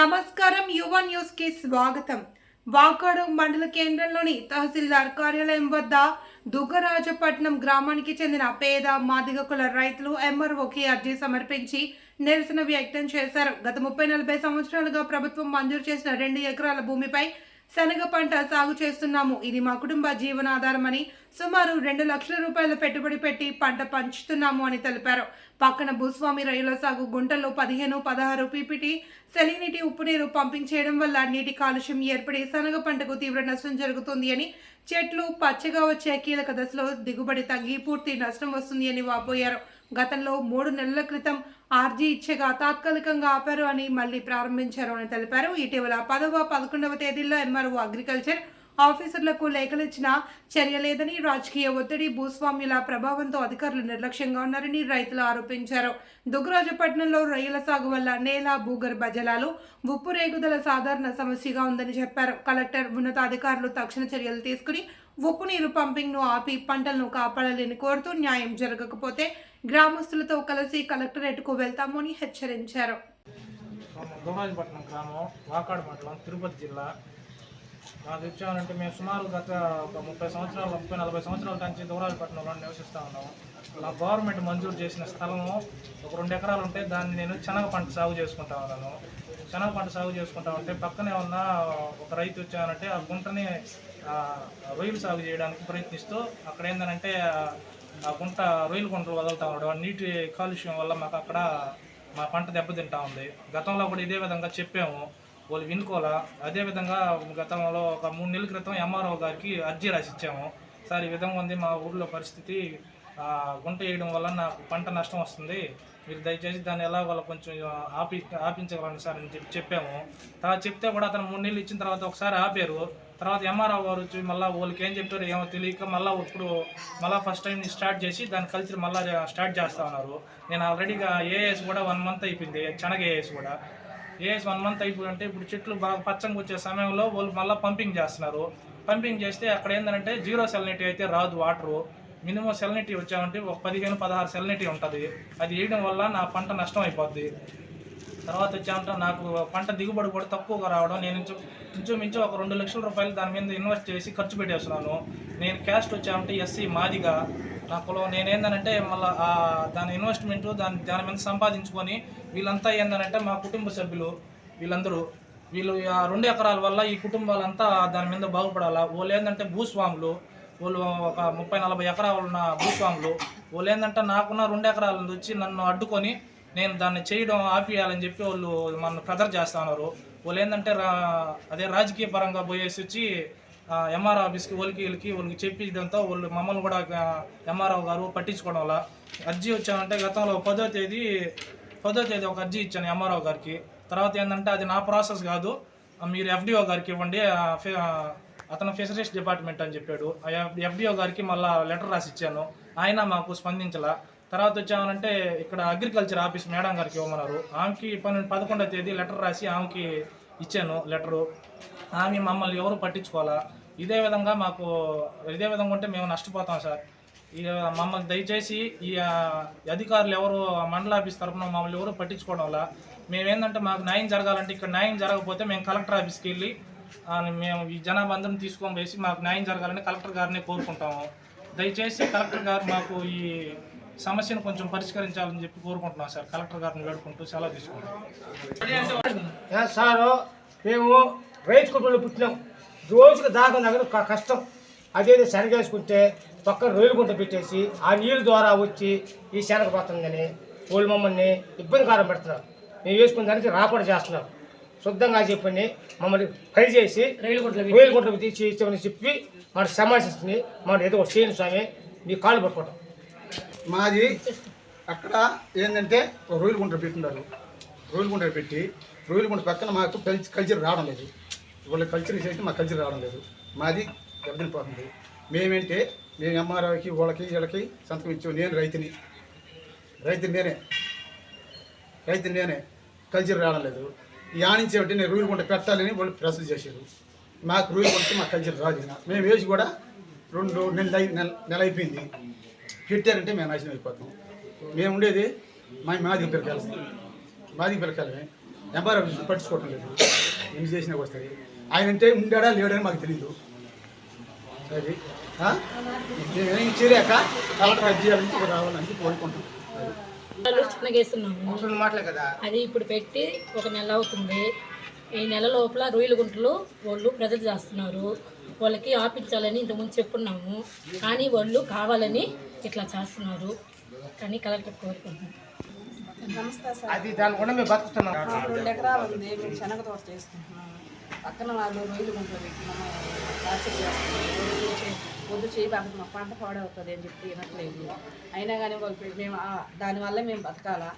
నమస్కారం యువ న్యూస్కి స్వాగతం. వాకాడు మండల కేంద్రంలోని తహసీల్దార్ కార్యాలయం వద్ద దుగ్గరాజపట్నం గ్రామానికి చెందిన పేద మాదిగ కుల రైతులు ఎంఆర్ఓకి అర్జీ సమర్పించి నిరసన వ్యక్తం చేశారు. గత ముప్పై నలభై సంవత్సరాలుగా ప్రభుత్వం మంజూరు చేసిన రెండు ఎకరాల భూమిపై శనగ పంట సాగు చేస్తున్నాము. ఇది మా కుటుంబ జీవనాధారమని సుమారు రెండు లక్షల రూపాయల పెట్టుబడి పెట్టి పంట పంచుతున్నాము అని తెలిపారు. పక్కన భూస్వామి రొయ్యల సాగు గుంటల్లో పదిహేను పదహారు పీపీటీ సెలినిటీ ఉప్పు నీరు పంపింగ్ చేయడం వల్ల నీటి కాలుష్యం ఏర్పడి శనగ పంటకు తీవ్ర నష్టం జరుగుతుంది అని చెట్లు పచ్చగా వచ్చే కీలక దశలో దిగుబడి తగ్గి పూర్తి నష్టం వస్తుంది అని వాపోయారు. గతంలో మూడు నెలల క్రితం ఆర్జీ ఇచ్చగా తాత్కాలికంగా ఆపారు అని మళ్ళీ ప్రారంభించారు అని తెలిపారు. ఇటీవల పదవ పదకొండవ తేదీల్లో ఎంఆర్ఓ అగ్రికల్చర్ ఆఫీసర్లకు లేఖలిచ్చిన చర్య లేదని రాజకీయ ఒత్తిడి భూస్వామ్యుల ప్రభావంతో అధికారులు నిర్లక్ష్యంగా ఉన్నారని రైతులు ఆరోపించారు. దుగ్గరాజపట్నంలో రొయ్యల సాగు వల్ల నేల భూగర్భ జలాలు ఉప్పు రేగుదల సాధారణ సమస్యగా ఉందని చెప్పారు. కలెక్టర్ ఉన్నతాధికారులు తక్షణ చర్యలు తీసుకుని ఉప్పు నీరు పంపింగ్ను ఆపి పంటలను కాపాడాలని కోరుతూ న్యాయం జరగకపోతే గ్రామస్తులతో కలిసి కలెక్టరేట్కు వెళ్తామని హెచ్చరించారు. గ్రామం వాకాడు మండలం తిరుపతి జిల్లా నాకు ఇచ్చామంటే మేము సుమారు గత ఒక ముప్పై సంవత్సరాలు ముప్పై నలభై సంవత్సరాల నుంచి దూరాలపట్నంలో నివసిస్తూ ఉన్నాము. మా గవర్నమెంట్ మంజూరు చేసిన స్థలము ఒక రెండు ఎకరాలు ఉంటే దాన్ని నేను శనగ పంట సాగు చేసుకుంటా ఉన్నాను. శనగ పంట సాగు చేసుకుంటా ఉంటే పక్కనే ఉన్న ఒక రైతు వచ్చానంటే ఆ గుంటని రొయ్యలు సాగు చేయడానికి ప్రయత్నిస్తూ అక్కడ ఏంటంటే ఆ గుంట రొయ్యలు గుంటలు వదులుతా ఉన్నాడు. ఆ నీటి కాలుష్యం వల్ల మాకు అక్కడ మా పంట దెబ్బతింటా ఉంది. గతంలో కూడా ఇదే విధంగా చెప్పాము. వాళ్ళు వినుకోవాలా? అదేవిధంగా గతంలో ఒక మూడు నెలల క్రితం ఎంఆర్ఓ గారికి అర్జీ రాసి ఇచ్చాము సార్ ఈ విధంగా ఉంది మా ఊర్లో పరిస్థితి. గుంట వేయడం వల్ల నాకు పంట నష్టం వస్తుంది. మీరు దయచేసి దాన్ని ఎలా వాళ్ళు కొంచెం ఆపి ఆపించగలండి సార్ అని చెప్పి చెప్పాము. తర్వాత చెప్తే కూడా అతను మూడు నెలలు ఇచ్చిన తర్వాత ఒకసారి ఆపారు. తర్వాత ఎంఆర్ఓ గారు వచ్చి మళ్ళీ వాళ్ళకి ఏం చెప్పారు ఏమో తెలియక మళ్ళీ ఇప్పుడు మళ్ళీ ఫస్ట్ టైం స్టార్ట్ చేసి దాని కల్చర్ మళ్ళీ స్టార్ట్ చేస్తా ఉన్నారు. నేను ఆల్రెడీగా ఏఎస్ కూడా వన్ మంత్ అయిపోయింది చెనగ ఏఎస్ కూడా. ఏఎస్ వన్ మంత్ అయిపోయి అంటే ఇప్పుడు చెట్లు బాగా పచ్చంగా వచ్చే సమయంలో వాళ్ళు మళ్ళీ పంపింగ్ చేస్తున్నారు. పంపింగ్ చేస్తే అక్కడ ఏంటంటే జీరో సెలనిటీ అయితే రాదు వాటరు మినిమం సెలనిటీ వచ్చామంటే ఒక పదిహేను పదహారు సెలనిటీ ఉంటుంది. అది వేయడం వల్ల నా పంట నష్టం అయిపోద్ది. తర్వాత వచ్చామంటే నాకు పంట దిగుబడి కూడా తక్కువగా రావడం నేను ఇంచుమించు ఒక రెండు లక్షల రూపాయలు దాని మీద ఇన్వెస్ట్ చేసి ఖర్చు పెట్టేస్తున్నాను. నేను క్యాస్ట్ వచ్చామంటే ఎస్సీ మాదిగా నా కులం నేనేందనంటే మళ్ళీ దాని ఇన్వెస్ట్మెంట్ దాని దాని మీద సంపాదించుకొని వీళ్ళంతా ఏందనంటే మా కుటుంబ సభ్యులు వీళ్ళందరూ వీళ్ళు ఆ రెండు ఎకరాల వల్ల ఈ కుటుంబాలంతా దాని మీద బాగుపడాలా? వాళ్ళు ఏంటంటే భూస్వాములు వాళ్ళు ఒక ముప్పై నలభై ఎకరాలు ఉన్న భూస్వాములు వాళ్ళు ఏంటంటే నాకున్న రెండు ఎకరాల నుంచి వచ్చి నన్ను అడ్డుకొని నేను దాన్ని చేయడం ఆపేయాలని చెప్పి వాళ్ళు మన ప్రెజర్ చేస్తా ఉన్నారు. వాళ్ళు ఏంటంటే రా అదే రాజకీయ పరంగా పోయేసి వచ్చి ఎంఆర్ ఆఫీస్కి వాళ్ళకి వీళ్ళకి వాళ్ళకి చెప్పిదంతా వాళ్ళు మమ్మల్ని కూడా ఎంఆర్ఓ గారు పట్టించుకోవడం వల్ల అర్జీ వచ్చానంటే గతంలో పదో తేదీ పదో తేదీ ఒక అర్జీ ఇచ్చాను ఎంఆర్ఓ గారికి. తర్వాత ఏంటంటే అది నా ప్రాసెస్ కాదు. మీరు ఎఫ్డిఓ గారికి ఇవ్వండి అతను ఫిషరీస్ డిపార్ట్మెంట్ అని చెప్పాడు. ఎఫ్డిఓ గారికి మళ్ళీ లెటర్ రాసి ఇచ్చాను ఆయన మాకు స్పందించలా. తర్వాత వచ్చామనంటే ఇక్కడ అగ్రికల్చర్ ఆఫీస్ మేడం గారికి ఇవ్వమన్నారు. ఆమెకి పన్నెండు పదకొండవ తేదీ లెటర్ రాసి ఆమెకి ఇచ్చాను లెటరు. ఆమె మమ్మల్ని ఎవరు పట్టించుకోవాలా? ఇదే విధంగా మాకు ఇదే విధంగా ఉంటే మేము నష్టపోతాం సార్. ఈ మమ్మల్ని దయచేసి ఈ అధికారులు ఎవరు మండల ఆఫీస్ తరఫున మమ్మల్ని ఎవరు పట్టించుకోవడం వల్ల మేమేందంటే మాకు న్యాయం జరగాలంటే ఇక్కడ న్యాయం జరగకపోతే మేము కలెక్టర్ ఆఫీస్కి వెళ్ళి మేము ఈ జనాభా అందరం తీసుకొని వేసి మాకు న్యాయం జరగాలని కలెక్టర్ గారిని కోరుకుంటాము. దయచేసి కలెక్టర్ గారు మాకు ఈ సమస్యను కొంచెం పరిష్కరించాలని చెప్పి కోరుకుంటున్నాం సార్. కలెక్టర్ గారిని వేడుకుంటూ సెలవు తీసుకుంటాం సారు మేము రైతు కుటుంబంలో పుట్టినాం. రోజుకు దాకా నగరం కష్టం. అదేదో శనగేసుకుంటే పక్కన రొయ్యలు గుంట పెట్టేసి ఆ నీళ్ళ ద్వారా వచ్చి ఈ శనగ పోతుందని వాళ్ళు మమ్మల్ని ఇబ్బందికరం పెడుతున్నారు. మేము వేసుకున్న దానికి రాకుండా చేస్తున్నారు శుద్ధంగా చెప్పండి. మమ్మల్ని పై చేసి రొయ్యలు గుంట తీసి ఇచ్చామని చెప్పి మన సమావేశించి మనం ఏదో ఒకటి చేయండి స్వామి. మీ కాళ్ళు పట్టుకోవటం. మాది అక్కడ ఏంటంటే ఒక రొయ్యల గుంట పెట్టినారు రొయ్యల గుంట పెట్టి రొయ్యల గుంట పక్కన మాకు కల్చర్ కల్చర్ రావడం లేదు. వాళ్ళ కల్చర్ చేసి మా కల్చర్ రావడం లేదు. మాది దెబ్బతినిపోతుంది మేమేంటే మేము ఎంఆర్ఓకి వాళ్ళకి వీళ్ళకి సంతకం ఇచ్చాం. నేను రైతుని. రైతుని నేనే. రైతుని నేనే. కల్చర్ రావడం లేదు. యానించేవంటే నేను రొయ్యల కొంట పెట్టాలని వాళ్ళు ప్రశ్న చేశారు. మాకు రొయ్యల కొంటే మా కల్చర్ రాదు మేము వేసి కూడా రెండు నెల నెల నెల అయిపోయింది. పెట్టారంటే మేము నాశనం అయిపోతాం. మేము ఉండేది మా మాది పిల్లకాయలు. మాది పిల్లకాయలమే. ఎంఆర్ పట్టించుకోవటం లేదు. ఎన్ని చేసినా వస్తాయి ఆయన అంటే ఉండాడా లేడని మాకు తెలియదు అది ఆ? మేమేం కలెక్టర్ అది రావాలని చెప్పి కోరుకుంటాం అది. ఇప్పుడు పెట్టి ఒక నెల అవుతుంది. ఈ నెల లోపల రొయ్యల గుంటలు వాళ్ళు ప్రజలు చేస్తున్నారు. వాళ్ళకి ఆపించాలని ఇంతకుముందు చెప్పున్నాము. కానీ వాళ్ళు కావాలని ఇట్లా చేస్తున్నారు. కానీ కలెక్టర్ కోరుకుంటున్నాం. నమస్తే సార్. అది దాని కూడా మేము బతుకుతున్నాం. మాకు రెండు ఎకరాలు ఉంది. మేము శనగ తోట పక్కన వాళ్ళు రొయ్యలు గుంటలు పెట్టినాము. టార్చర్ చేస్తున్నాము. పొద్దు చేయి పొద్దు మా పంట పాడవుతుంది అని చెప్పి వినట్లేదు అయినా కానీ మేము దానివల్ల మేము బతకాలా?